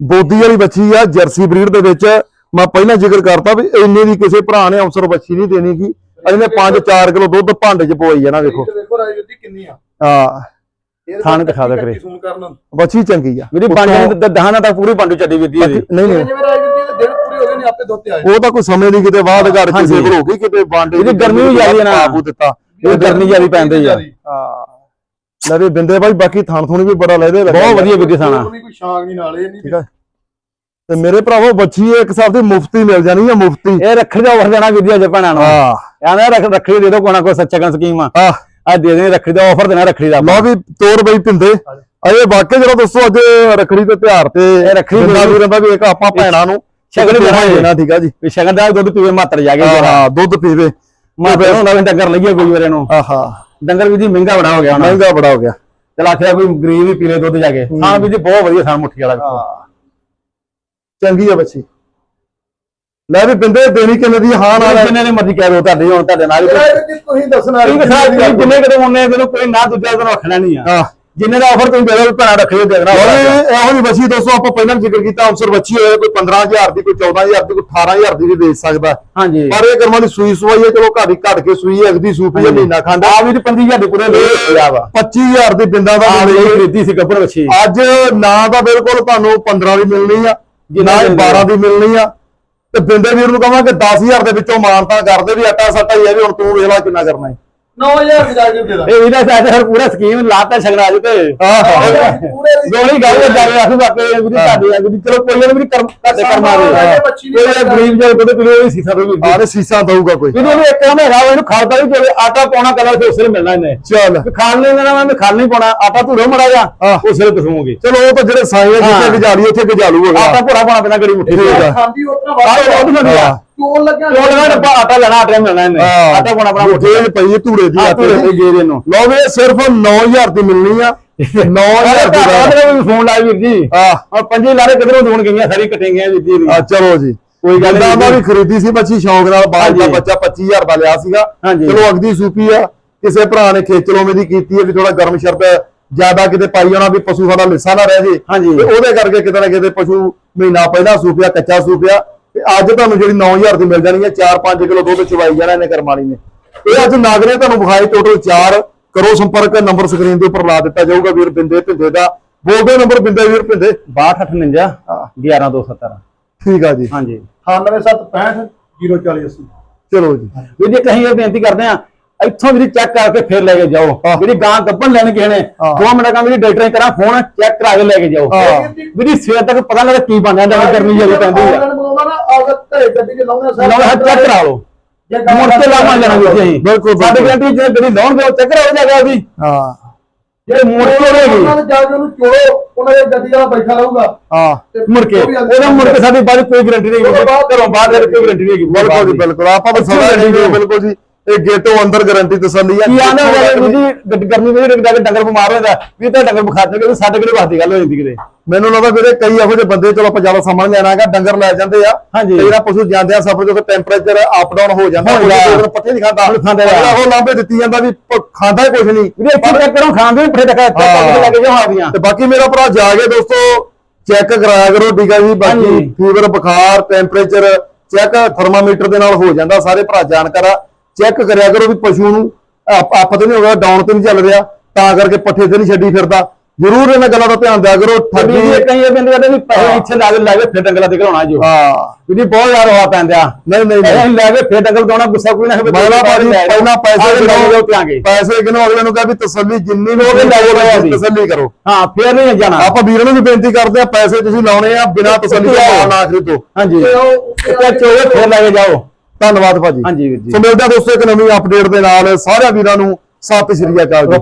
ਬੋਦੀ ਵਾਲੀ ਬੱਚੀ ਆ ਜਰਸੀ ਬਰੀਡ ਦੇ ਵਿੱਚ। ਮੈਂ ਪਹਿਲਾਂ ਜ਼ਿਕਰ ਕਰਤਾ ਵੀ ਇੰਨੇ ਦੀ ਕਿਸੇ ਭਰਾ ਨੇ ਅਫਸਰ ਬੱਚੀ ਨਹੀਂ ਦੇਣੀ ਕੀ ਇਹਨੇ 5-4 ਕਿਲੋ ਦੁੱਧ ਭਾਂਡੇ 'ਚ ਪਵਾਈ ਜਾਣਾ ਵੇਖੋ ਵੇਖੋ ਵੇਖੋ ਰਾਜਵੀਰ ਜੀ ਕਿੰਨੀ ਆ। ਹਾਂ। ਥਾਣ ਦਿਖਾ ਕੱਚੀ ਕਰੇ। ਬੱਚੀ ਚੰਗੀ ਆ। ਵੀਰੇ ਪੰਜ ਦਹਾਨਾ ਤੱਕ ਪੂਰੀ ਪੰਡੂ ਚੱਡੀ ਵੀਦੀ ਨਹੀਂ ਨਹੀਂ। ਜਿਵੇਂ ਰਾਜਵੀਰ ਜੀ ਦੇ ਦਿਨ ਪੂਰੇ ਹੋ ਗਏ ਨੇ ਆਪੇ ਦੁੱਧ। ਉਹ ਤਾਂ ਕੋਈ ਸਮੇਂ ਦੀ ਕਿਤੇ ਬਾਅਦ। ਕਿਸੇ ਹੋ ਗਈ ਕਿਤੇ ਬਾਂਡੇ ਇਹਦੀ ਗਰਮੀ ਵੀ ਜ਼ਿਆਦੀ ਹੈ ਨਾ। ਕਾਬੂ ਦਿੱਤਾ। ਇਹ ਗਰਮੀ ਜ਼ਿਆਦੀ ਪੈਂਦੀ ਆ। ਹਾਂ। ਲੈ ਵੀ ਬਿੰਦੇ ਬਾਈ ਬਾਕੀ ਥਾਣ ਥੁਣ ਵੀ ਬੜਾ ਲੈਦੇ ਬਹੁਤ ਵਧੀਆ ਵੀਦੀ ਸਾਣਾ ਕੋਈ ਸ਼ਾਂਗ ਨਹੀਂ ਨਾਲ ਇਹ ਠੀਕ ਨਹੀਂ ਆ। ਤੇ ਮੇਰੇ ਭਰਾਵੋ ਬੱਚੀ ਇੱਕ ਹਿਸਾਬ ਦੀ ਮੁਫਤੀ ਮਿਲ ਜਾਣੀ ਆ ਮੁਫਤੀ। ਇਹ ਰੱਖੜੀ ਦਾ ਆਫਰ ਦੇਣਾ ਵੀਦੀ ਅਜੇ ਭੈਣਾਂ ਨੂੰ। ਹਾਂ। ਐਵੇਂ ਰੱਖ ਰੱਖੜੀ ਦੇ ਦੋ ਕੋਣਾ ਕੋਈ ਸੱਚਾ ਸਕੀਮ ਆ। ਆ ਆ ਦੇ ਦੇ ਰੱਖੜੀ ਦਾ ਆਫਰ ਦੇਣਾ ਰੱਖੜੀ ਦਾ ਲਓ ਵੀ ਤੋਰ ਬਈ ਪਿੰਦੇ। ਅਜੇ ਵਾਕਿਆ ਜਿਹੜਾ ਦੋਸਤੋ ਅੱਜ ਰੱਖੜੀ ਦੇ ਤਿਉਹਾਰ ਤੇ ਇਹ ਰੱਖੜੀ ਬਿੰਦਾ ਦੇ- ਵੀਰਾਂ ਦਾ ਵੀ ਇੱਕ ਆਪਾਂ ਭੈਣਾਂ ਨੂੰ ਸ਼ਗਨ ਦੇਣਾ ਹੈ। ਠੀਕ ਆ ਜੀ। ਵੀ ਸ਼ਗਨ ਦਾ ਦੁੱਧ ਪੀਵੇ ਮਾਤਰ ਜਾ ਕੇ ਹਾਂ ਹਾਂ ਦੁੱਧ ਪੀਵੇ। ਮਾਤਰ ਹੁੰਦਾ ਵੀ ਡੰਗਰ ਲਈਏ ਕੋਈ ਵਾਰੇ ਨੂੰ। ਆਹਾ। ਡੰਗਰ ਵੀ ਜੀ ਮਹਿੰਗਾ ਬੜਾ ਹੋ ਗਿਆ ਹੁਣ। ਮਹਿੰਗਾ ਬੜਾ ਹੋ ਗਿਆ। ਚਲ ਆਖਿਆ ਕੋਈ ਗਰੀਬ ਵੀ ਪੀ ਲੈ ਦੁੱਧ ਜਾ ਕੇ। ਹਾਂ। ਵੀ ਜੀ ਬਹੁਤ ਵਧੀਆ ਸਾਨ ਮੁੱਠੀ ਵਾਲਾ। ਚੰਗੀ ਆ ਬੱਚੀ। ਲੈ ਵੀ ਬਿੰਦੇ ਦੇਣੀ ਕਿੰਨੇ ਦੀ ਹਾਂ ਨਾਲ ਜਿੰਨੇ ਨੇ ਮਰਜ਼ੀ ਕਹਿ ਦੋ ਤੁਹਾਡੇ ਹੁਣ ਤੁਹਾਡੇ ਨਾਲ ਹੀ ਤੁਸੀਂ ਦੱਸਣਾ ਜਿੰਨੇ ਕਿਤੇ ਉਹਨੇ ਤੈਨੂੰ ਕੋਈ ਨਾ ਦੂਜਾ ਤੈਨੂੰ ਰੱਖਣਾ ਨਹੀਂ ਆ। ਹਾਂ। ਜਿੰਨੇ ਦਾ ਆਫਰ ਤੁਸੀਂ ਦੇ ਦੋ ਭੈਣਾ ਰੱਖਿਓ ਦੇ ਦੇਣਾ ਉਹਨੇ ਇਹੋ ਜਿਹੀ ਬੱਚੀ ਦੋਸਤੋ ਆਪਾਂ ਪਹਿਲਾਂ ਜ਼ਿਕਰ ਕੀਤਾ ਅਫਸਰ ਬੱਚੀ ਹੋਏ ਕੋਈ 15000 ਦੀ ਕੋਈ 14000 ਦੀ ਕੋਈ 18000 ਦੀ ਵੀ ਵੇਚ ਸਕਦਾ। ਹਾਂਜੀ। ਪਰ ਇਹ ਕਰਮਾਂ ਦੀ ਸੂਈ ਸਵਾਈ ਹੈ ਚਲੋ ਘਾੜੀ ਘੜ ਕੇ ਸੂਈ ਅਗਦੀ ਸੂਪੀ ਹੈ ਮਹੀਨਾ ਖੰਡ ਆ ਵੀ ਤੇ 25000 ਦੇ ਪੂਰੇ ਲੈ ਲਿਆ ਵਾ। 25000 ਦੀ ਬਿੰਦਾ ਦਾ। ਖਰੀਦੀ ਸੀ ਕੱਪੜ ਵੱਛੀ। ਅੱਜ ਨਾ ਤਾਂ ਬਿਲਕੁਲ ਤੁਹਾਨੂੰ 15 ਦੀ ਮਿਲਣੀ ਆ ਨਾ ਹੀ 12 ਦੀ ਮਿਲਣੀ ਆ। ਤੇ ਬਿੰਦੇ ਵੀਰ ਨੂੰ ਕਹਾਂਗੇ 10000 ਦੇ ਵਿੱਚੋਂ ਮਾਨਤਾ ਕਰਦੇ ਵੀ ਆਟਾ ਸੱਟਾ ਹੀ ਹੈ ਵੀ ਹੁਣ ਤੂੰ ਵੇਖ ਲੈ ਕਿੰਨਾ ਕਰਨਾ ਹੈ। 9000 ਜਾ ਕੇ ਦੇ ਦਾਂ। ਇਹ ਇਹਦਾ ਸਾਡਾ ਪੂਰਾ ਸਕੀਮ ਲਾਤਾ ਛਗਣਾ ਤੇ। ਦੀ ਗੋਲੀ ਗੱਲ ਜਾ ਕੇ ਆਖੂ ਬਾਕੀ ਵੀ ਤੁਹਾਡੀ ਆ ਵੀ ਚਲੋ ਕੋਈ ਕਰਮ ਤੁਹਾਡੇ ਕਰਮਾਂ ਦੇ। ਸਾਡੇ ਬੱਚੀ ਨੇ ਇਹ ਗਰੀਬ ਜੇ ਕੋਦੇ ਕੋਲੇ ਵੀ ਸੀਸਾ ਦੋ ਵੀ ਆਰੇ ਸੀਸਾਂ ਦਊਗਾ ਕੋਈ। ਵੀ ਇਹਨੂੰ ਇੱਕ ਕੰਮ ਹੈਗਾ ਵਾ, ਇਹਨੂੰ ਖਾਲਦਾ ਵੀ ਚਲੇ ਆਟਾ ਪਾਉਣਾ ਕਲਰ ਤੇ ਉਸੇ ਮਿਲਣਾ ਇਹਨੇ। ਚੱਲ। ਵੀ ਖਾਲ ਨਹੀਂ ਦੇਣਾ ਮੈਂ ਖਾਲ ਨਹੀਂ ਪਾਉਣਾ ਆਟਾ ਧੂੜੋ ਮੜਾ ਜਾ। ਉਸੇ ਦਸੂਗੀ ਚਲੋ ਉਹ ਤਾਂ ਜਿਹੜੇ ਸਾਈਂ ਆ ਜਿੱਥੇ। ਗਜਾਲੀ ਉੱਥੇ ਗਜਾਲੂ ਹੋਗਾ ਆਟਾ ਭੋਰਾ ਪਾਉਣਾ ਪੈਣਾ ਗੜੀ ਮੁੱਠੀ ਆ। ਖਾਂਦੀ ਉਤਰਾ ਵਾਹ। ਚੋਲ ਲੱਗਿਆ ਕਿਉਂ ਲਗਾ ਡੱਬਾ ਆਟਾ ਲੈਣਾ ਆਟਾ ਮਿਲਣਾ ਇਹਨੇ। ਆਟਾ ਪਾਉਣਾ ਆਪਣਾ ਮੁੱਠੀ ਮੁੱਠੇ ਪਈ ਹੈ ਧੂੜੇ ਦੀ ਆਟੇ ਆਟੇ ਦੇ ਦੀ। ਗੇਰੇ ਨੂੰ ਲਓ ਵੀ ਇਹ ਸਿਰਫ 9000 ਦੀ ਮਿਲਣੀ ਆ। 9000 ਦੀ ਦਾ ਉਹਦੇ ਵੀ ਫੋਨ ਲਾਇਆ ਵੀਰ ਜੀ। ਆ ਆ ਪੰਜੇ ਲਾਰੇ ਕਿਧਰੋਂ ਦੂਣ ਗਈਆਂ ਸਾਰੀ ਕੱਟੇ ਗਈਆਂ ਵੀਰ ਜੀ। ਆ ਚਲੋ ਜੀ। ਕੋਈ ਗੱਲ ਬੰਦਾ ਨਹੀਂ ਦਾ ਵੀ ਖਰੀਦੀ ਸੀ ਬੱਚੀ ਸ਼ੌਂਕ ਨਾਲ ਬਾਜ ਦਾ। ਬੱਚਾ 25000 ਦਾ ਲਿਆ ਸੀਗਾ। ਚਲੋ ਅਗਦੀ ਸੂਪੀ ਆ। ਕਿਸੇ ਭਰਾ ਨੇ ਖੇਚਲੋਵੇਂ ਦੀ ਕੀਤੀ ਹੈ ਵੀ ਥੋੜਾ ਗਰਮ ਸ਼ਰਤ ਜ਼ਿਆਦਾ ਕਿਤੇ ਪਾਈ ਜਾਣਾ ਵੀ ਪਸ਼ੂ ਸਾਡਾ ਲਿੱਸਾ ਨਾ ਰਹਿ ਜੇ। ਹਾਂਜੀ। ਤੇ ਉਹਦੇ ਕਰਕੇ ਕਿਤੇ ਨਾ ਕਿਤੇ ਪਸ਼ੂ ਮਹੀਨਾ ਪਹਿਲਾਂ ਸੂਪਿਆ ਕੱਚਾ ਸੂਪਿਆ। ਤੇ ਅੱਜ ਤੁਹਾਨੂੰ ਜਿਹੜੀ 9000 ਦੀ ਮਿਲ ਜਾਣੀ ਹੈ 4-5 ਕਿਲੋ ਦੁੱਧ ਚਵਾਈ ਜਾਣਾ ਇਹਨੇ ਕਰਮਾਣੀ ਨੇ। ਇਹ ਅੱਜ ਨਾਗਰੇ ਤੁਹਾਨੂੰ ਵਿਖਾਈ ਟੋਟਲ 4 ਕਰੋ ਸੰਪਰਕ ਨੰਬਰ ਸਕਰੀਨ ਦੇ ਉੱਪਰ ਲਾ ਦਿੱਤਾ ਜਾਊਗਾ ਵੀਰ ਬਿੰਦੇ ਭਿੰਦੇ ਦਾ। ਬੋਲਦੇ ਨੰਬਰ ਬਿੰਦੇ ਵੀਰ ਭਿੰਦੇ? 6259 11270 ਠੀਕ ਆ ਜੀ। ਹਾਂਜੀ। 9765 04080 ਚਲੋ ਜੀ। ਵੀਰ ਜੀ ਕਹੀਂ ਇਹ ਬੇਨਤੀ ਕਰਦੇ ਆ ਇੱਥੋਂ ਵੀ ਚੈੱਕ ਕਰਕੇ ਫਿਰ ਲੈ ਕੇ ਜਾਓ। ਜਿਹੜੀ ਗਾਂ ਗੱਪਣ ਲੈਣ ਗਏ ਨੇ। ਦੋ ਮਿੰਟ ਕੰਮ ਜਿਹੜੀ ਡਾਕਟਰ ਕਰਾਂ ਫੋਨ ਚੈੱਕ ਕਰਾ ਕੇ ਲੈ ਕੇ ਜਾਓ। ਵੀਰ ਸਵੇਰ ਤੱਕ ਪਤਾ ਲੱਗਾ ਕੀ ਬਣਿਆ ਜਾਂ ਕਰਨੀ ਜਿਹੜੀ ਪੈਂਦੀ ਆ। ਆਨਲਾਈਨ ਮੰਗਾਉਣਾ ਨਾ ਆਗਤ ਘਰੇ ਗੱਡੀ 'ਚ ਲਾਉਣੇ ਸਰ ਲਾਉਣਾ ਚੈੱਕ ਕਰਾ ਲਓ। ਜੇ ਮੁੜ ਕੇ ਲਾਵਾਂ ਜਾਣਾ ਵੀਰ ਜੀ ਬਿਲਕੁਲ, ਸਾਡੇ ਬਿਲਕੁਲ। ਗਰੰਟੀ ਜੇ ਗੱਡੀ ਲਾਉਣ ਦੇ ਚੈੱਕ ਕਰਾਓ ਜਾਗਾ ਉਹਦੀ ਹਾਂ। ਜੇ ਮੁੜ ਕੇ ਹੋਏਗੀ। ਉਹਨਾਂ ਨੇ ਜਾ ਕੇ ਉਹਨੂੰ ਚੋੜੋ ਉਹਨਾਂ ਦੇ ਗੱਡੀ ਵਾਲਾ ਬੈਠਾ ਰਹੂਗਾ। ਹਾਂ ਤੇ ਮੁੜ ਕੇ। ਉਹ ਵੀ ਅੰਦਰ ਉਹਦਾ ਮੁੜ ਕੇ ਸਾਡੀ ਬਾਅਦ ਕੋਈ ਗਰੰਟੀ ਨਹੀਂ ਹੈਗੀ। ਘਰੋਂ ਬਾਹਰ ਦੇ ਕੋਈ ਗਰੰਟੀ ਨਹੀਂ ਹੈਗੀ। ਬਿਲਕੁਲ ਜੀ ਬਿਲਕੁਲ। ਆਪਾਂ ਸਦਾ। ਬਿਲਕੁੁਲ ਜੀ। ਇਹ ਗੇਟੋਂ ਅੰਦਰ ਗਾਰੰਟੀ ਤਸੱਲੀ ਆ ਕੀ ਆਨੇ ਵਾਲੇ। ਜੀ ਗਰਮੀ ਵਿੱਚ ਜਾ ਕੇ ਡੰਗਰ ਬਿਮਾਰ ਹੋ ਜਾਂਦਾ ਵੀ ਤਾਂ ਡੰਗਰ ਬੁਖਾਰ ਤੇ ਸਾਡੇ ਕੋਲ ਵਾਸਤੇ ਗੱਲ ਹੋ ਜਾਂਦੀ ਕਿਤੇ ਮੈਨੂੰ ਲੱਗਦਾ ਵੀਰੇ ਕਈ ਇਹੋ ਜਿਹੇ ਬੰਦੇ ਚਲੋ ਆਪਾਂ ਜ਼ਿਆਦਾ ਸਮਾਂ ਨੀ ਲੈਣਾ ਹੈਗਾ ਡੰਗਰ ਲੈ ਜਾਂਦੇ ਆ ਹਾਂਜੀ। ਜਿਹੜਾ ਪਸ਼ੂ ਜਾਂਦੇ ਆ ਸਫਰ ਜਦੋਂ ਟੈਂਪਰੇਚਰ ਅਪ ਡਾਊਨ ਹੋ ਜਾਂਦਾ ਉਹ ਪੱਠੇ ਨਹੀਂ ਖਾਂਦਾ ਖਾਂਦਾ। ਉਹ ਲਾਂਭੇ ਦਿੱਤੀ ਜਾਂਦਾ ਵੀ ਖਾਂਦਾ ਹੀ ਕੁਝ ਨਹੀਂ ਵੀਰੇ ਇੱਥੇ ਚੈੱਕ ਕਰੋ ਖਾਂਦੇ ਫਿਰ ਤੱਕ ਤੱਕ ਲੈ ਕੇ ਜਾਓ ਆਪਦੀਆਂ ਤੇ ਬਾਕੀ ਮੇਰਾ ਭਰਾ ਜਾ ਕੇ ਦੋਸਤੋ ਚੈੱਕ ਕਰਾਇਆ ਕਰੋ ਆ ਜੀ ਬਾਕੀ। ਫੀਵਰ ਬੁਖਾਰ ਟੈਂਪਰੇਚਰ ਚੈੱਕ ਥਰਮਾਮੀਟਰ ਦੇ ਨਾਲ ਹੋ ਜਾਂਦਾ ਸਾਰੇ ਭਰਾ ਜਾਣਕਾਰ ਆ ਚੈੱਕ ਕਰਿਆ ਕਰੋ ਵੀ ਪਸ਼ੂ ਨੂੰ ਆਪ ਤੇ ਨਹੀਂ ਹੋ ਗਿਆ ਡਾਊਨ ਤੇ ਨਹੀਂ ਚੱਲ ਰਿਹਾ ਤਾਂ ਕਰਕੇ ਪੱਠੇ ਤੇ ਨਹੀਂ ਛੱਡੀ ਫਿਰਦਾ। ਜ਼ਰੂਰ ਇਹਨਾਂ ਗੱਲਾਂ ਦਾ ਧਿਆਨ ਦਿਆ ਕਰੋ ਠੱਗੀ ਕਈ ਇਹ ਬੰਦੇ ਕਹਿੰਦੇ ਵੀ ਪੈਸੇ ਇੱਥੇ ਲਾ ਕੇ ਲੈ ਕੇ ਫਿਰ ਡੰਗਰਾਂ ਤੇ ਘਲਾਉਣਾ ਜੋ। ਹਾਂ। ਵੀਰੇ ਬਹੁਤ ਯਾਰ ਹੋਆ ਪੈਂਦਾ। ਨਹੀਂ ਨਹੀਂ ਨਹੀਂ। ਲੈ ਕੇ ਫਿਰ ਡੰਗਰ ਦੋਣਾ ਗੁੱਸਾ ਕੋਈ ਨਾ ਹੋਵੇ ਪਹਿਲਾਂ ਭਾਜੀ ਪਹਿਲਾਂ ਪੈਸੇ ਗਿਣੋ ਪਿਆਂਗੇ ਪੈਸੇ ਗਿਣੋ ਅਗਲੇ ਨੂੰ ਕਹਾਂ ਵੀ ਤਸੱਲੀ ਜਿੰਨੀ ਵੀ ਉਹਦੇ ਲੈ ਜਾਓ ਹੋਵੇ ਜੀ। ਤਸੱਲੀ ਕਰੋ। ਹਾਂ ਫਿਰ ਨਹੀਂ ਜਾਣਾ। ਆਪਾਂ ਵੀਰਾਂ ਨੂੰ ਵੀ ਬੇਨਤੀ ਕਰਦੇ ਆ ਪੈਸੇ ਤੁਸੀਂ ਲਾਉਣੇ ਆ ਬਿਨਾਂ ਤਸੱਲੀ ਤੋਂ ਨਾ ਖਰੀਦੋ। ਹਾਂਜੀ। ਤੇ ਉਹ ਚੋਵੇ ਫਿਰ ਲੈ ਕੇ ਜਾਓ। ਧੰਨਵਾਦ ਭਾਜੀ। ਹਾਂਜੀ ਵੀਰ ਜੀ। ਸੋ ਮਿਲਦੇ ਦੋਸਤੋ ਇੱਕ ਨਵੀਂ ਅਪਡੇਟ ਦੇ ਨਾਲ। ਸਾਰਿਆਂ ਵੀਰਾਂ ਨੂੰ ਸਤਿ ਸ਼੍ਰੀ ਅਕਾਲ ਜੀ।